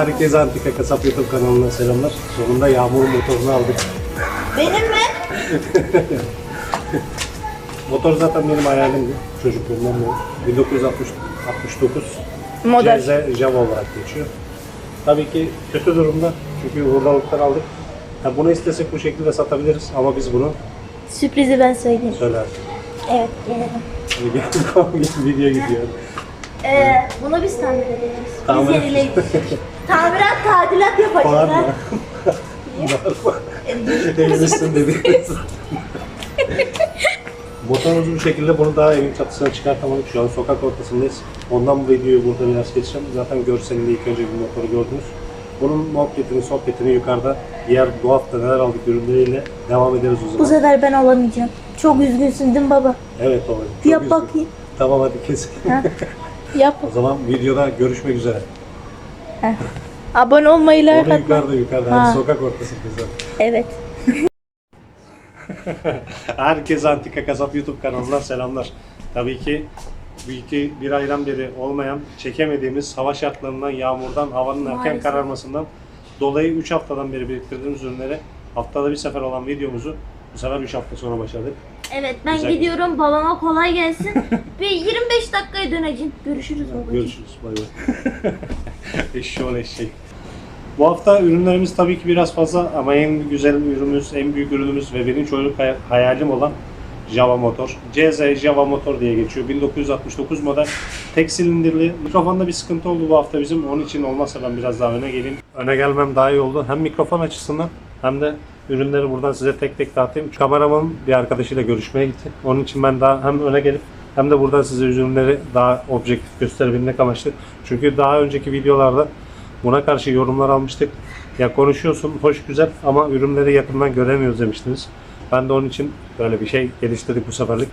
Herkese Antika Kasap YouTube kanalına selamlar. Sonunda Yağmur motorunu aldık. Benim mi? Motor zaten benim hayalimdi. Çocukluğumdan beri. 1969 Model. CZ Java olarak geçiyor. Tabii ki kötü durumda. Çünkü hurdalıktan aldık. Ha, bunu istesek bu şekilde satabiliriz ama biz bunu Sürprizi ben söyleyeyim. söyler. Evet gelelim. Video gidiyor. Ee, bunu biz edeceğiz. Tamir. Biz yenileyiz. Tamirat, tadilat yapacağız. Bağırma. ha. Elimizsin dedi. Motorumuzu bu şekilde bunu daha evin çatısına çıkartamadık. Şu an sokak ortasındayız. Ondan bu videoyu burada biraz geçeceğim. Zaten görselinde ilk önce bir motoru gördünüz. Bunun muhabbetini, sohbetini yukarıda diğer bu hafta neler aldık ürünleriyle devam ederiz o Bu zaman. sefer ben olamayacağım. Çok üzgünsün değil mi baba? Evet çok Yap üzgünüm. bakayım. Tamam hadi kes. Ha? Yap. o zaman videoda görüşmek üzere. Abone olmayı, like Orada atmayı. yukarıda yukarıda. Ha. Sokak hadi. Evet. Herkese Antika Kasap YouTube kanalından selamlar. Tabii ki bu iki bir aydan beri olmayan, çekemediğimiz hava şartlarından, yağmurdan, havanın erken Maalesef. kararmasından dolayı 3 haftadan beri biriktirdiğimiz ürünleri haftada bir sefer olan videomuzu bu sefer 3 hafta sonra başladık. Evet ben Güzel. gidiyorum babama kolay gelsin. Bir 25 dakikaya döneceğim. Görüşürüz babacığım. Görüşürüz. Bay bay. Eşşoğlu eşek. Bu hafta ürünlerimiz tabii ki biraz fazla ama en güzel ürünümüz, en büyük ürünümüz ve benim çocuk hay- hayalim olan Java motor. CZ Java motor diye geçiyor. 1969 model. Tek silindirli. Mikrofonda bir sıkıntı oldu bu hafta bizim. Onun için olmazsa ben biraz daha öne geleyim. Öne gelmem daha iyi oldu. Hem mikrofon açısından hem de ürünleri buradan size tek tek dağıtayım. Kameramanın bir arkadaşıyla görüşmeye gitti. Onun için ben daha hem öne gelip hem de buradan size ürünleri daha objektif gösterebilmek amaçlı. Çünkü daha önceki videolarda buna karşı yorumlar almıştık. Ya konuşuyorsun, hoş güzel ama ürünleri yakından göremiyoruz demiştiniz. Ben de onun için böyle bir şey geliştirdik bu seferlik.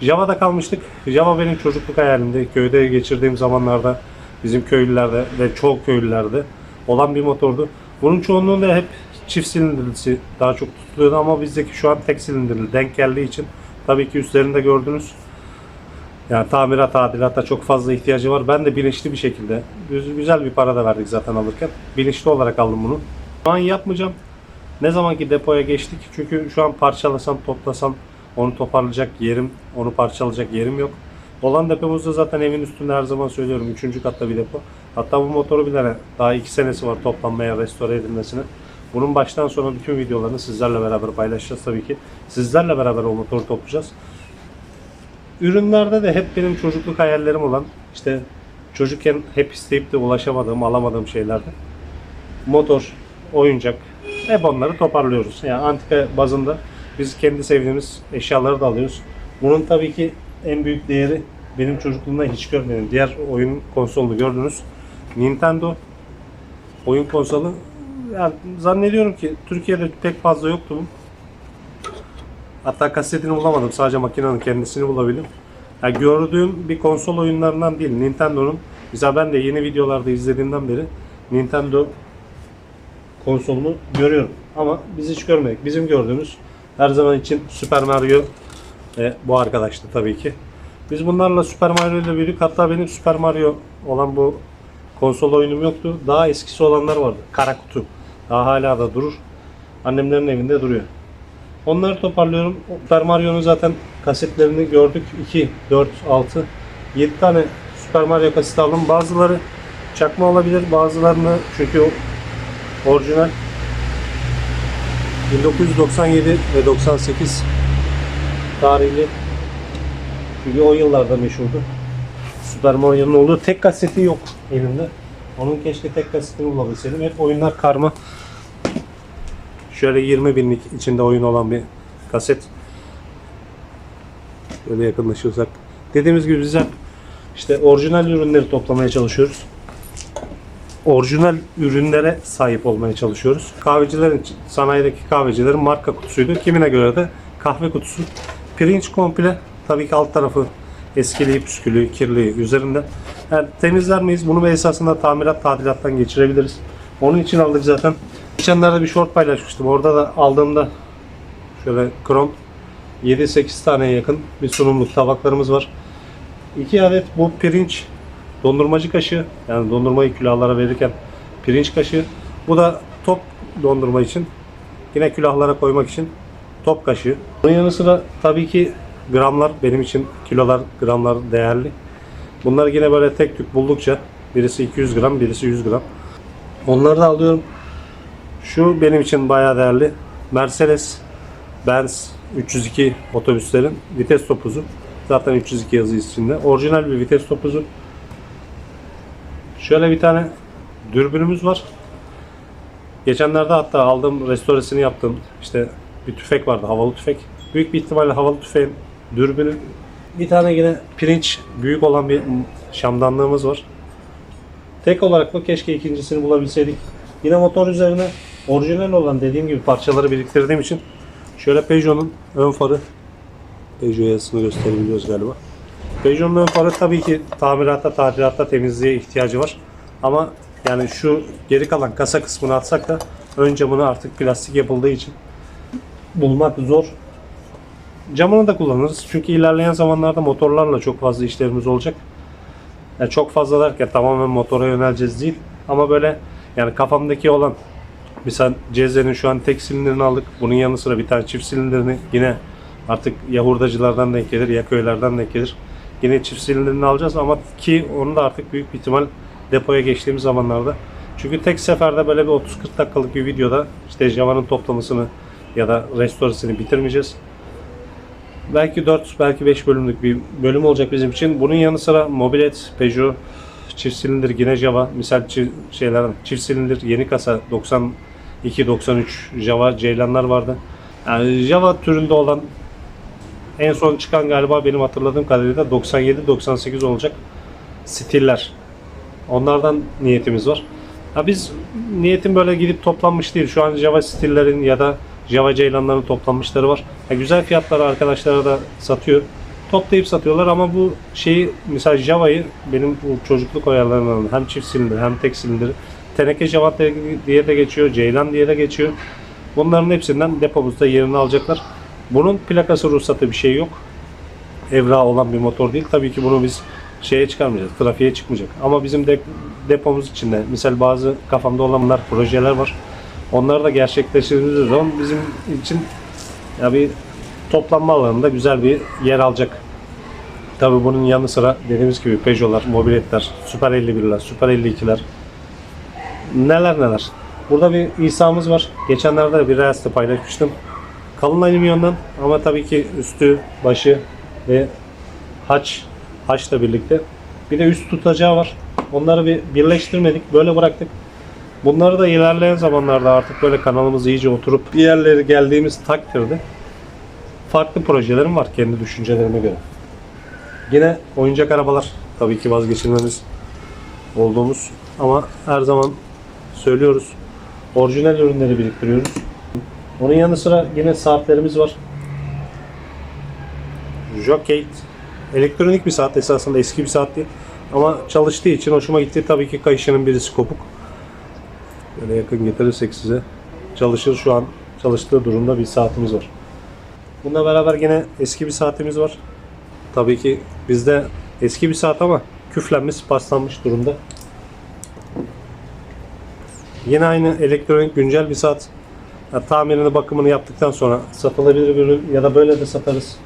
Java'da kalmıştık. Java benim çocukluk hayalimdi. Köyde geçirdiğim zamanlarda bizim köylülerde ve çoğu köylülerde olan bir motordu. Bunun çoğunluğunda hep çift silindirlisi daha çok tutuluyordu ama bizdeki şu an tek silindirli denk geldiği için tabii ki üstlerinde gördünüz. Yani tamirat, tadilata çok fazla ihtiyacı var. Ben de bilinçli bir şekilde, güz- güzel bir para da verdik zaten alırken. Bilinçli olarak aldım bunu. Şu an yapmayacağım. Ne zamanki depoya geçtik. Çünkü şu an parçalasam, toplasam onu toparlayacak yerim, onu parçalayacak yerim yok. Olan depomuzda zaten evin üstünde her zaman söylüyorum. Üçüncü katta bir depo. Hatta bu motoru bile daha iki senesi var toplanmaya, restore edilmesine. Bunun baştan sona bütün videolarını sizlerle beraber paylaşacağız tabii ki. Sizlerle beraber o motoru toplayacağız. Ürünlerde de hep benim çocukluk hayallerim olan işte çocukken hep isteyip de ulaşamadığım, alamadığım şeylerdi. Motor, oyuncak hep onları toparlıyoruz. Yani antika bazında biz kendi sevdiğimiz eşyaları da alıyoruz. Bunun tabii ki en büyük değeri benim çocukluğumda hiç görmedim. Diğer oyun konsolunu gördünüz. Nintendo oyun konsolu yani zannediyorum ki Türkiye'de pek fazla yoktu bu. Hatta kasetini bulamadım. Sadece makinenin kendisini bulabildim. Yani gördüğüm bir konsol oyunlarından değil. Nintendo'nun. Mesela ben de yeni videolarda izlediğimden beri Nintendo konsolunu görüyorum. Ama biz hiç görmedik. Bizim gördüğümüz her zaman için Super Mario ve bu arkadaştı tabii ki. Biz bunlarla Super Mario ile büyüdük. Hatta benim Super Mario olan bu konsol oyunum yoktu. Daha eskisi olanlar vardı. Kara kutu. Daha hala da durur. Annemlerin evinde duruyor. Onları toparlıyorum. Super Mario'nun zaten kasetlerini gördük. 2, 4, 6, 7 tane Super Mario kaset aldım. Bazıları çakma olabilir. Bazılarını çünkü orijinal 1997 ve 98 tarihli çünkü o yıllarda meşhurdu. Super Mario'nun olduğu tek kaseti yok elimde. Onun keşke tek kasetini bulabilseydim. Hep oyunlar karma. Şöyle 20 binlik içinde oyun olan bir kaset. Böyle yakınlaşırsak. Dediğimiz gibi biz işte orijinal ürünleri toplamaya çalışıyoruz. Orijinal ürünlere sahip olmaya çalışıyoruz. Kahvecilerin, sanayideki kahvecilerin marka kutusuydu. Kimine göre de kahve kutusu. Pirinç komple. Tabii ki alt tarafı eskiliği, püskülüğü, kirliliği üzerinde. Yani temizler miyiz? Bunu bir esasında tamirat, tadilattan geçirebiliriz. Onun için aldık zaten. Geçenlerde bir short paylaşmıştım. Orada da aldığımda şöyle krom 7-8 taneye yakın bir sunumluk tabaklarımız var. 2 adet bu pirinç dondurmacı kaşığı. Yani dondurmayı külahlara verirken pirinç kaşığı. Bu da top dondurma için. Yine külahlara koymak için top kaşığı. Bunun yanı sıra tabii ki gramlar benim için kilolar, gramlar değerli. Bunları yine böyle tek tük buldukça birisi 200 gram, birisi 100 gram. Onları da alıyorum. Şu benim için bayağı değerli. Mercedes Benz 302 otobüslerin vites topuzu. Zaten 302 yazı içinde. Orijinal bir vites topuzu. Şöyle bir tane dürbünümüz var. Geçenlerde hatta aldığım restoresini yaptım. İşte bir tüfek vardı, havalı tüfek. Büyük bir ihtimalle havalı tüfeğin dürbünü. Bir tane yine pirinç büyük olan bir şamdanlığımız var. Tek olarak da keşke ikincisini bulabilseydik. Yine motor üzerine orijinal olan dediğim gibi parçaları biriktirdiğim için şöyle Peugeot'un ön farı Peugeot yazısını gösterebiliyoruz galiba. Peugeot'un ön farı tabii ki tamiratta, tadilatta temizliğe ihtiyacı var. Ama yani şu geri kalan kasa kısmını atsak da ön camını artık plastik yapıldığı için bulmak zor. Camını da kullanırız. Çünkü ilerleyen zamanlarda motorlarla çok fazla işlerimiz olacak. Yani çok fazla derken tamamen motora yöneleceğiz değil. Ama böyle yani kafamdaki olan Mesela Cezre'nin şu an tek silindirini aldık. Bunun yanı sıra bir tane çift silindirini yine artık ya hurdacılardan denk gelir ya köylerden denk gelir. Yine çift silindirini alacağız ama ki onu da artık büyük bir ihtimal depoya geçtiğimiz zamanlarda. Çünkü tek seferde böyle bir 30-40 dakikalık bir videoda işte Java'nın toplamasını ya da restoresini bitirmeyeceğiz. Belki 4, belki 5 bölümlük bir bölüm olacak bizim için. Bunun yanı sıra mobilet, Peugeot, çift silindir yine Java, misal şeyler çift silindir yeni kasa 92 93 Java Ceylanlar vardı. Yani Java türünde olan en son çıkan galiba benim hatırladığım kadarıyla 97 98 olacak stiller. Onlardan niyetimiz var. Ha biz niyetim böyle gidip toplanmış değil. Şu an Java stillerin ya da Java Ceylanların toplanmışları var. Ha, güzel fiyatlara arkadaşlara da satıyor. Toplayıp satıyorlar ama bu şeyi mesela Java'yı benim bu çocukluk ayarlarından hem çift silindir hem tek silindir teneke Java diye de geçiyor, Ceylan diye de geçiyor. Bunların hepsinden depomuzda yerini alacaklar. Bunun plakası ruhsatı bir şey yok. Evrağı olan bir motor değil. Tabii ki bunu biz şeye çıkarmayacağız, trafiğe çıkmayacak. Ama bizim de, depomuz içinde misal bazı kafamda olanlar, projeler var. Onları da gerçekleştirdiğimiz zaman bizim için ya bir toplanma alanında güzel bir yer alacak. Tabii bunun yanı sıra dediğimiz gibi Peugeot'lar, mobiletler, Super 51'ler, Super 52'ler neler neler. Burada bir İsa'mız var. Geçenlerde bir Reels'te paylaşmıştım. Kalın alüminyondan ama tabii ki üstü, başı ve haç, haçla birlikte. Bir de üst tutacağı var. Onları bir birleştirmedik. Böyle bıraktık. Bunları da ilerleyen zamanlarda artık böyle kanalımız iyice oturup bir yerlere geldiğimiz takdirde farklı projelerim var kendi düşüncelerime göre. Yine oyuncak arabalar tabii ki vazgeçilmemiz olduğumuz ama her zaman söylüyoruz. Orijinal ürünleri biriktiriyoruz. Onun yanı sıra yine saatlerimiz var. Jokate elektronik bir saat esasında eski bir saat değil. Ama çalıştığı için hoşuma gitti. Tabii ki kayışının birisi kopuk. Böyle yakın getirirsek size. Çalışır şu an çalıştığı durumda bir saatimiz var. Bununla beraber yine eski bir saatimiz var. Tabii ki bizde eski bir saat ama küflenmiş, paslanmış durumda. Yine aynı elektronik güncel bir saat. Ya, tamirini bakımını yaptıktan sonra satılabilir bir ürün ya da böyle de satarız.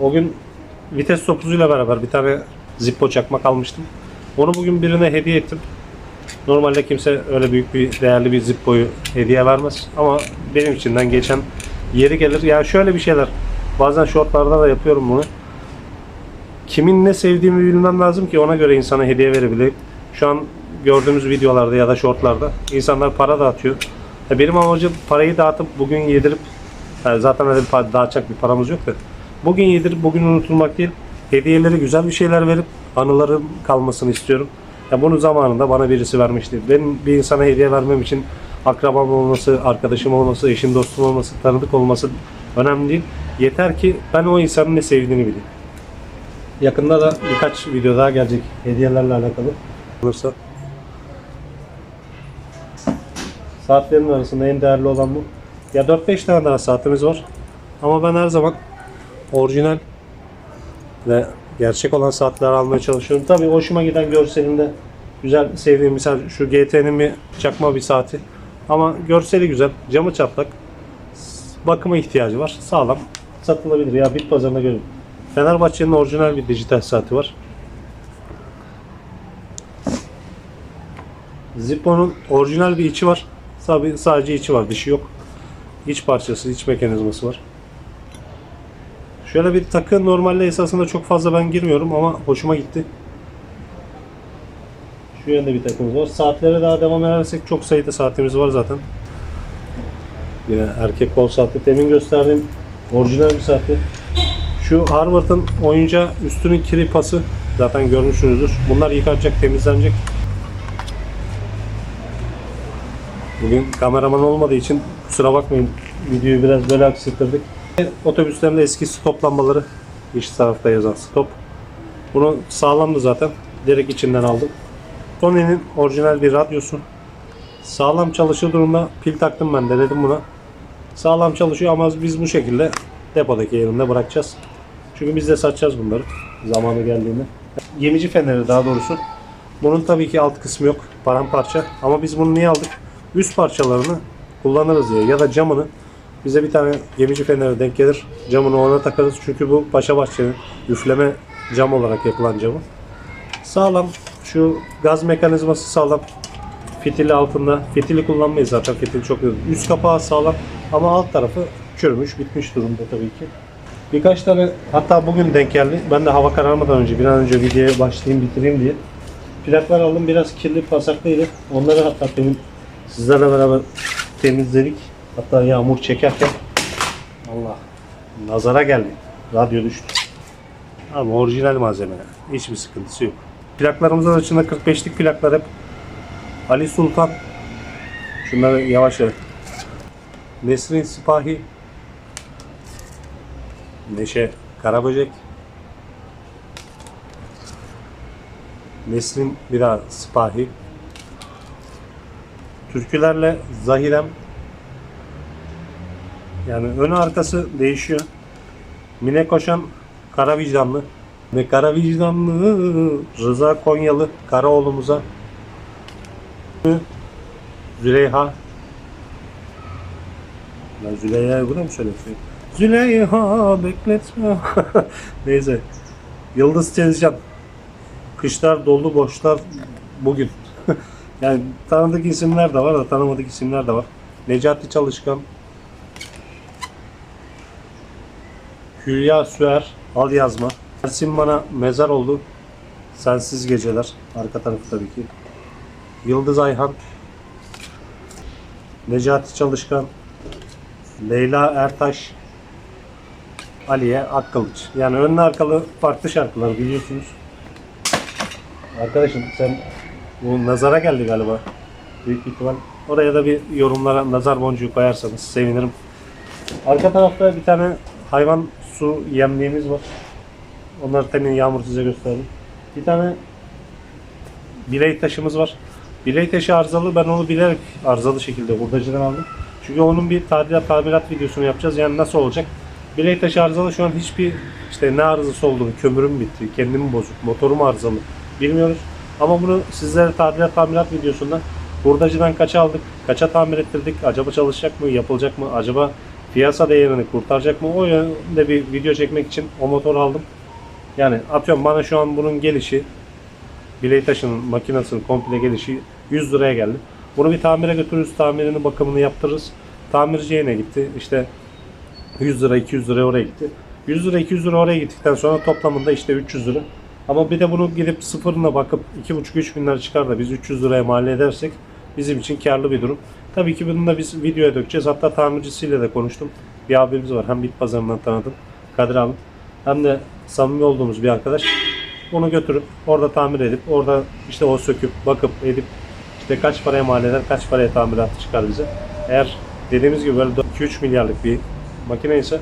O gün vites topuzuyla beraber bir tane Zippo çakmak almıştım. Onu bugün birine hediye ettim. Normalde kimse öyle büyük bir değerli bir Zippo'yu hediye vermez ama benim içinden geçen yeri gelir. Yani şöyle bir şeyler. Bazen shortlarda da yapıyorum bunu. Kimin ne sevdiğimi bilmem lazım ki ona göre insana hediye verebileyim. Şu an gördüğümüz videolarda ya da shortlarda insanlar para dağıtıyor. Ya benim amacım parayı dağıtıp bugün yedirip yani zaten öyle bir dağıtacak bir paramız yok da bugün yedirip bugün unutulmak değil hediyeleri güzel bir şeyler verip anıların kalmasını istiyorum. Ya bunu zamanında bana birisi vermişti. Benim bir insana hediye vermem için akrabam olması, arkadaşım olması, eşim dostum olması, tanıdık olması önemli değil. Yeter ki ben o insanın ne sevdiğini bileyim. Yakında da birkaç video daha gelecek hediyelerle alakalı. Olursa Saatlerin arasında en değerli olan bu. Ya 4-5 tane daha saatimiz var. Ama ben her zaman orijinal ve gerçek olan saatler almaya çalışıyorum. Tabii hoşuma giden görselinde güzel sevdiğim mesela şu GT'nin bir çakma bir saati. Ama görseli güzel. Camı çatlak. Bakıma ihtiyacı var. Sağlam. Satılabilir ya bit pazarına göre. Fenerbahçe'nin orijinal bir dijital saati var. Zippo'nun orijinal bir içi var. Sadece, sadece içi var, dışı yok. İç parçası, iç mekanizması var. Şöyle bir takı normalde esasında çok fazla ben girmiyorum ama hoşuma gitti. Şu yönde bir takımız var. Saatlere daha devam edersek çok sayıda saatimiz var zaten. Yine erkek kol saati. Demin gösterdiğim orijinal bir saati. Şu Harvard'ın oyuncağı üstünün kiri pası zaten görmüşsünüzdür. Bunlar yıkanacak, temizlenecek. Bugün kameraman olmadığı için kusura bakmayın videoyu biraz böyle aksatırdık. Otobüslerimde eski stop lambaları iç tarafta yazan stop. Bunu sağlamdı zaten. Direkt içinden aldım. Sony'nin orijinal bir radyosu. Sağlam çalışır durumda pil taktım ben denedim buna. Sağlam çalışıyor ama biz bu şekilde depodaki yerinde bırakacağız. Çünkü biz de satacağız bunları zamanı geldiğinde. Gemici feneri daha doğrusu. Bunun tabii ki alt kısmı yok. Paramparça. Ama biz bunu niye aldık? Üst parçalarını kullanırız diye ya da camını bize bir tane gemici feneri denk gelir. Camını ona takarız. Çünkü bu Paşa Bahçe'nin üfleme cam olarak yapılan camı. Sağlam. Şu gaz mekanizması sağlam. Fitili altında. Fitili kullanmayız zaten. Fitil çok iyi. Üst kapağı sağlam ama alt tarafı çürümüş, bitmiş durumda tabii ki. Birkaç tane hatta bugün denk geldi. Ben de hava kararmadan önce bir an önce videoya başlayayım bitireyim diye. Plaklar aldım biraz kirli pasaklıydı. Onları hatta demin sizlerle beraber temizledik. Hatta yağmur çekerken Allah nazara geldi. Radyo düştü. Ama orijinal malzeme. Hiçbir sıkıntısı yok. Plaklarımızın açığında 45'lik plaklar hep Ali Sultan Şunları yavaş yavaş. Nesrin Sipahi Neşe Karaböcek Nesrin Bira Sipahi Türkülerle Zahirem yani önü arkası değişiyor. Mine Koşan Kara Vicdanlı ve Kara Vicdanlı Rıza Konyalı Karaoğlu'muza Züleyha Lan Züleyha'yı buraya mı söylüyorsun? Züleyha bekletme. Neyse. Yıldız Tezcan. Kışlar dolu boşlar bugün. yani tanıdık isimler de var da tanımadık isimler de var. Necati Çalışkan. Hülya Süer. Al yazma. Ersin bana mezar oldu. Sensiz geceler. Arka tarafı tabii ki. Yıldız Ayhan. Necati Çalışkan. Leyla Ertaş. Aliye Akkılıç. Yani önlü arkalı farklı şarkılar biliyorsunuz. Arkadaşım sen bu nazara geldi galiba. Büyük ihtimal. Oraya da bir yorumlara nazar boncuğu koyarsanız sevinirim. Arka tarafta bir tane hayvan su yemliğimiz var. Onları temin Yağmur size gösterdim. Bir tane bilek taşımız var. Bilek taşı arızalı. Ben onu bilerek arızalı şekilde hurdacıdan aldım. Çünkü onun bir tadilat tamirat videosunu yapacağız. Yani nasıl olacak? Bilek taşı arızalı şu an hiçbir işte ne arızası olduğunu, kömürüm bitti, kendimi bozuk, motorum arızalı bilmiyoruz. Ama bunu sizlere tadilat tamirat videosunda hurdacıdan kaça aldık, kaça tamir ettirdik, acaba çalışacak mı, yapılacak mı, acaba piyasa değerini kurtaracak mı? O yönde bir video çekmek için o motoru aldım. Yani atıyorum bana şu an bunun gelişi bilek taşının makinesinin komple gelişi 100 liraya geldi. Bunu bir tamire götürürüz, tamirini, bakımını yaptırırız. Tamirci yine gitti. İşte 100 lira, 200 lira oraya gitti. 100 lira, 200 lira oraya gittikten sonra toplamında işte 300 lira. Ama bir de bunu gidip sıfırına bakıp 2,5-3 bin lira çıkar da biz 300 liraya mal edersek bizim için karlı bir durum. Tabii ki bunu da biz videoya dökeceğiz. Hatta tamircisiyle de konuştum. Bir abimiz var. Hem bit pazarından tanıdım. Kadir abi. Hem de samimi olduğumuz bir arkadaş. Onu götürüp orada tamir edip orada işte o söküp bakıp edip işte kaç paraya mal eder, kaç paraya tamirat çıkar bize. Eğer dediğimiz gibi böyle 2-3 milyarlık bir makine ise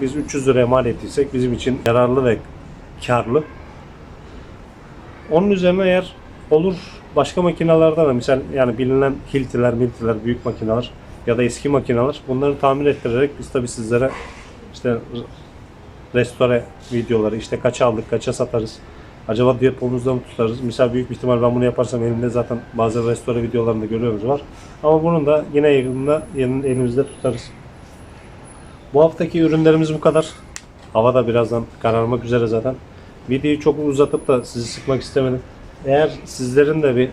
biz 300 liraya mal ettiysek bizim için yararlı ve karlı. Onun üzerine eğer olur başka makinelerden de misal yani bilinen hiltiler, miltiler, büyük makineler ya da eski makineler bunları tamir ettirerek biz tabi sizlere işte restore videoları işte kaça aldık kaça satarız. Acaba depomuzda mı tutarız? Misal büyük bir ihtimal ben bunu yaparsam elimde zaten bazı restore videolarında görüyoruz var. Ama bunun da yine yakında elimizde tutarız. Bu haftaki ürünlerimiz bu kadar. Hava da birazdan kararmak üzere zaten. Videoyu çok uzatıp da sizi sıkmak istemedim. Eğer sizlerin de bir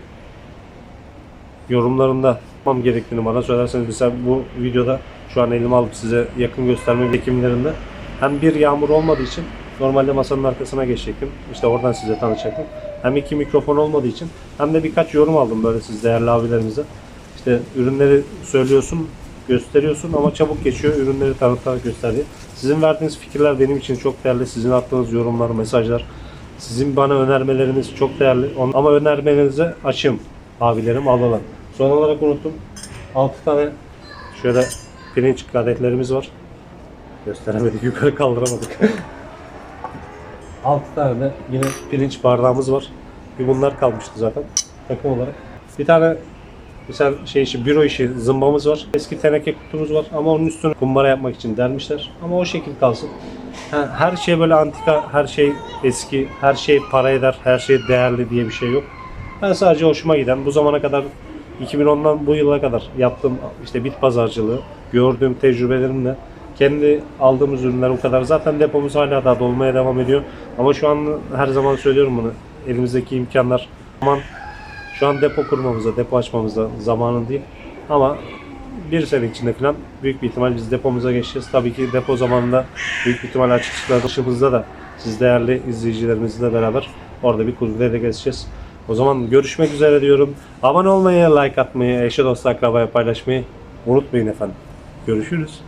yorumlarında yapmam gerektiğini bana söylerseniz mesela bu videoda şu an elime alıp size yakın gösterme çekimlerinde hem bir yağmur olmadığı için normalde masanın arkasına geçecektim. İşte oradan size tanıtacaktım. Hem iki mikrofon olmadığı için hem de birkaç yorum aldım böyle siz değerli abilerimize. İşte ürünleri söylüyorsun, gösteriyorsun ama çabuk geçiyor ürünleri tanıtarak gösterdi. Sizin verdiğiniz fikirler benim için çok değerli. Sizin attığınız yorumlar, mesajlar, sizin bana önermeleriniz çok değerli. Ama önermelerinize açım abilerim alalım. Son olarak unuttum. 6 tane şöyle pirinç kadehlerimiz var. Gösteremedik, yukarı kaldıramadık. 6 tane de yine pirinç bardağımız var. Bir bunlar kalmıştı zaten takım olarak. Bir tane Mesela şey işi, büro işi zımbamız var. Eski teneke kutumuz var ama onun üstüne kumbara yapmak için dermişler. Ama o şekil kalsın. Her şey böyle antika, her şey eski, her şey para eder, her şey değerli diye bir şey yok. Ben sadece hoşuma giden, bu zamana kadar 2010'dan bu yıla kadar yaptığım işte bit pazarcılığı, gördüğüm tecrübelerimle kendi aldığımız ürünler o kadar. Zaten depomuz hala daha dolmaya devam ediyor. Ama şu an her zaman söylüyorum bunu. Elimizdeki imkanlar aman şu an depo kurmamıza, depo açmamıza zamanı değil. Ama bir sene içinde falan büyük bir ihtimal biz depomuza geçeceğiz. Tabii ki depo zamanında büyük bir ihtimal açılışımızda da siz değerli izleyicilerimizle beraber orada bir kuzeyde gezeceğiz. O zaman görüşmek üzere diyorum. Abone olmayı, like atmayı, eşe dost akrabaya paylaşmayı unutmayın efendim. Görüşürüz.